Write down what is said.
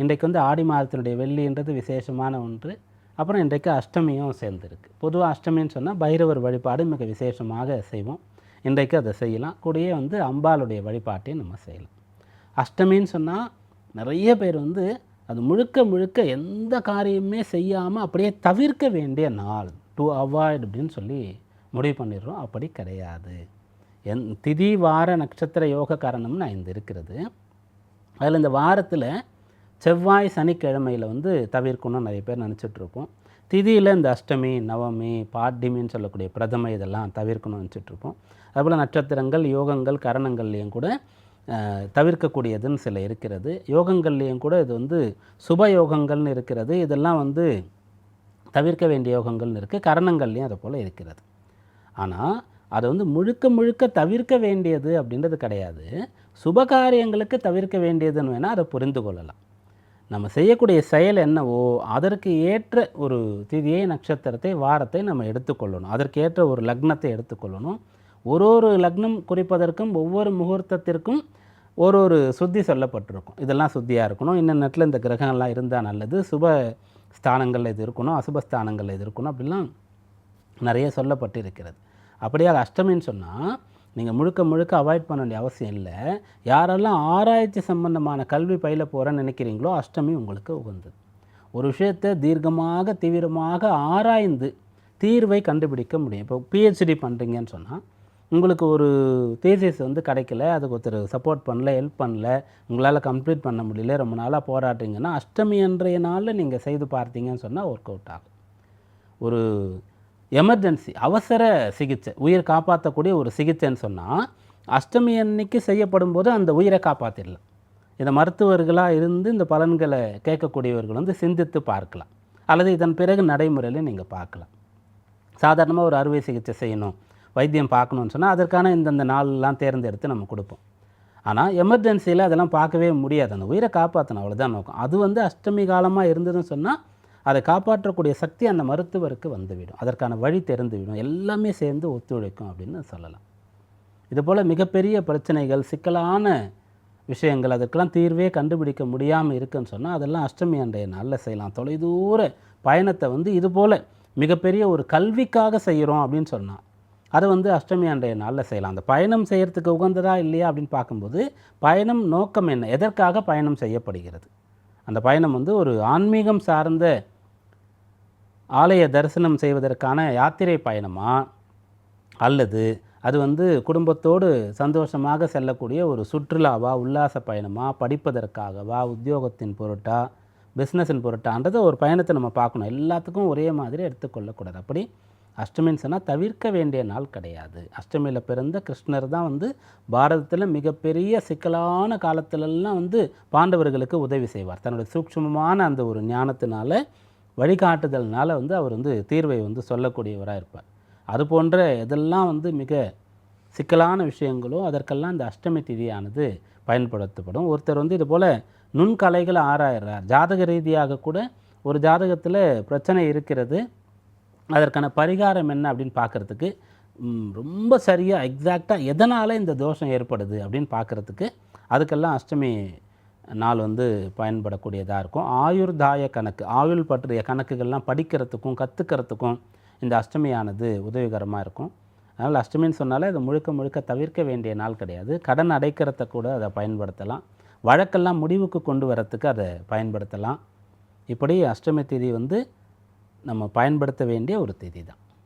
இன்றைக்கு வந்து ஆடி மாதத்தினுடைய வெள்ளின்றது விசேஷமான ஒன்று. அப்புறம் இன்றைக்கு அஷ்டமியும் சேர்ந்துருக்கு. பொதுவாக அஷ்டமின்னு சொன்னால் பைரவர் வழிபாடு மிக விசேஷமாக செய்வோம். இன்றைக்கு அதை செய்யலாம். கூடயே வந்து அம்பாளுடைய வழிபாட்டையும் நம்ம செய்யலாம். அஷ்டமின்னு சொன்னால் நிறைய பேர் வந்து அது முழுக்க முழுக்க எந்த காரியமுமே செய்யாமல் அப்படியே தவிர்க்க வேண்டிய நாள். டு அவாய்ட் அப்படின்னு சொல்லி முடிவு பண்ணிடுறோம். அப்படி கிடையாது. என் திதி வார நட்சத்திர யோக காரணம்னு ஐந்து இருக்கிறது. அதில் இந்த வாரத்தில் செவ்வாய் சனிக்கிழமையில் வந்து தவிர்க்கணும்னு நிறைய பேர் நினச்சிட்ருக்கோம் திதியில் இந்த அஷ்டமி நவமி பாட்டிமின்னு சொல்லக்கூடிய பிரதமை இதெல்லாம் தவிர்க்கணும்னு நினச்சிட்ருக்கோம் அதுபோல் நட்சத்திரங்கள் யோகங்கள் கரணங்கள்லேயும் கூட தவிர்க்கக்கூடியதுன்னு சில இருக்கிறது. யோகங்கள்லேயும் கூட இது வந்து சுப யோகங்கள்னு இருக்கிறது. இதெல்லாம் வந்து தவிர்க்க வேண்டிய யோகங்கள்னு இருக்குது கரணங்கள்லேயும் அதை போல் இருக்கிறது. ஆனால் அதை வந்து முழுக்க முழுக்க தவிர்க்க வேண்டியது அப்படின்றது கிடையாது. சுபகாரியங்களுக்கு தவிர்க்க வேண்டியதுன்னு வேணால் அதை புரிந்து கொள்ளலாம். நம்ம செய்யக்கூடிய செயல் என்னவோ அதற்கு ஏற்ற ஒரு திதியை நட்சத்திரத்தை வாரத்தை நம்ம எடுத்துக்கொள்ளணும். அதற்கேற்ற ஒரு லக்னத்தை எடுத்துக்கொள்ளணும். ஒரு ஒரு லக்னம் குறிப்பதற்கும் ஒவ்வொரு முகூர்த்தத்திற்கும் ஒரு ஒரு சுத்தி சொல்லப்பட்டிருக்கும். இதெல்லாம் சுத்தியாக இருக்கணும். இன்ன நேரத்தில் இந்த கிரகங்கள்லாம் இருந்தால் நல்லது. சுப ஸ்தானங்களில் இது இருக்கணும். அசுப ஸ்தானங்களில் இது இருக்கணும். அப்படிலாம் நிறைய சொல்லப்பட்டு இருக்கிறது அப்படியே அது அஷ்டமின்னு சொன்னால் நீங்கள் முழுக்க முழுக்க அவாய்ட் பண்ண வேண்டிய அவசியம் இல்லை. யாரெல்லாம் ஆராய்ச்சி சம்பந்தமான கல்வி பயில போகிறேன்னு நினைக்கிறீங்களோ அஷ்டமி உங்களுக்கு உகந்தது. ஒரு விஷயத்தை தீர்க்கமாக தீவிரமாக ஆராய்ந்து தீர்வை கண்டுபிடிக்க முடியும். இப்போ பிஹெச்டி பண்ணுறீங்கன்னு சொன்னால் உங்களுக்கு ஒரு தேசிஸ் வந்து கிடைக்கல அதுக்கு ஒருத்தர் சப்போர்ட் பண்ணல ஹெல்ப் பண்ணல உங்களால் கம்ப்ளீட் பண்ண முடியல ரொம்ப நாளாக போராடுறீங்கன்னா அஷ்டமி அன்றைய நாளில் நீங்கள் செய்து பார்த்தீங்கன்னு சொன்னால் ஒர்க் அவுட் ஆகும். ஒரு எமர்ஜென்சி அவசர சிகிச்சை உயிர் காப்பாற்றக்கூடிய ஒரு சிகிச்சைன்னு சொன்னால் அஷ்டமி அன்னைக்கு செய்யப்படும் போது அந்த உயிரை காப்பாற்றிடலாம் இதை மருத்துவர்களாக இருந்து இந்த பலன்களை கேட்கக்கூடியவர்கள் வந்து சிந்தித்து பார்க்கலாம். அல்லது இதன் பிறகு நடைமுறையில் நீங்கள் பார்க்கலாம். சாதாரணமாக ஒரு அறுவை சிகிச்சை செய்யணும் வைத்தியம் பார்க்கணுன்னு சொன்னால் அதற்கான இந்தந்த நாள்லாம் தேர்ந்தெடுத்து நம்ம கொடுப்போம். ஆனால் எமர்ஜென்சியில் அதெல்லாம் பார்க்கவே முடியாது. அந்த உயிரை காப்பாற்றணும் அவ்வளோதான் நோக்கம். அது வந்து அஷ்டமி காலமாக இருந்ததுன்னு சொன்னால் அதை காப்பாற்றக்கூடிய சக்தி அந்த மருத்துவருக்கு வந்துவிடும். அதற்கான வழி தெரிந்துவிடும். எல்லாமே சேர்ந்து ஒத்துழைக்கும் அப்படின்னு சொல்லலாம். இதுபோல் மிகப்பெரிய பிரச்சனைகள் சிக்கலான விஷயங்கள் அதற்கெல்லாம் தீர்வே கண்டுபிடிக்க முடியாமல் இருக்குன்னு சொன்னால் அதெல்லாம் அஷ்டமி அன்றைய நாளில் செய்யலாம். தொலைதூர பயணத்தை வந்து இதுபோல் மிகப்பெரிய ஒரு கல்விக்காக செய்கிறோம் அப்படின்னு சொன்னால் அதை வந்து அஷ்டமி அன்றைய நாளில் செய்யலாம். அந்த பயணம் செய்கிறதுக்கு உகந்ததா இல்லையா அப்படின்னு பார்க்கும்போது பயணம் நோக்கம் என்ன? எதற்காக பயணம் செய்யப்படுகிறது? அந்த பயணம் வந்து ஒரு ஆன்மீகம் சார்ந்த ஆலய தரிசனம் செய்வதற்கான யாத்திரை பயணமா? அல்லது அது வந்து குடும்பத்தோடு சந்தோஷமாக செல்லக்கூடிய ஒரு சுற்றுலாவா உல்லாச பயணமா? படிப்பதற்காகவா? உத்தியோகத்தின் பொருட்டா? பிஸ்னஸின் பொருட்டான்றதை ஒரு பயணத்தை நம்ம பார்க்கணும். எல்லாத்துக்கும் ஒரே மாதிரி எடுத்துக்கொள்ளக்கூடாது. அப்படி அஷ்டமின்னு சொன்னால் தவிர்க்க வேண்டிய நாள் கிடையாது. அஷ்டமியில் பிறந்த கிருஷ்ணர் தான் வந்து பாரதத்தில் மிகப்பெரிய சிக்கலான காலத்திலெல்லாம் வந்து பாண்டவர்களுக்கு உதவி செய்வார். தன்னுடைய சூக்ஷ்மமான அந்த ஒரு ஞானத்தினால வழிகாட்டுதல்னால வந்து அவர் வந்து தீர்வை வந்து சொல்லக்கூடியவராக இருப்பார். அது போன்ற இதெல்லாம் வந்து மிக சிக்கலான விஷயங்களோ அதற்கெல்லாம் இந்த அஷ்டமி திதியானது பயன்படுத்தப்படும். ஒருத்தர் வந்து இது போல் நுண்கலைகளை ஆராயிறார். ஜாதக ரீதியாக கூட ஒரு ஜாதகத்தில் பிரச்சனை இருக்கிறது. அதற்கான பரிகாரம் என்ன அப்படின்னு பார்க்குறதுக்கு ரொம்ப சரியாக எக்ஸாக்டாக எதனால் இந்த தோஷம் ஏற்படுது அப்படின்னு பார்க்குறதுக்கு அதுக்கெல்லாம் அஷ்டமி நாள் வந்து பயன்படக்கூடியதாக இருக்கும். ஆயுர்தாய கணக்கு ஆயுள் பற்றிய கணக்குகள்லாம் படிக்கிறதுக்கும் கற்றுக்கிறதுக்கும் இந்த அஷ்டமியானது உதவிகரமாக இருக்கும். அதனால் அஷ்டமின்னு சொன்னாலே அது முழுக்க முழுக்க தவிர்க்க வேண்டிய நாள் கிடையாது. கடன் அடைக்கிறத கூட அதை பயன்படுத்தலாம். வழக்கெல்லாம் முடிவுக்கு கொண்டு வரத்துக்கு அதை பயன்படுத்தலாம். இப்படி அஷ்டமி திதி வந்து நம்ம பயன்படுத்த வேண்டிய ஒரு திதி தான்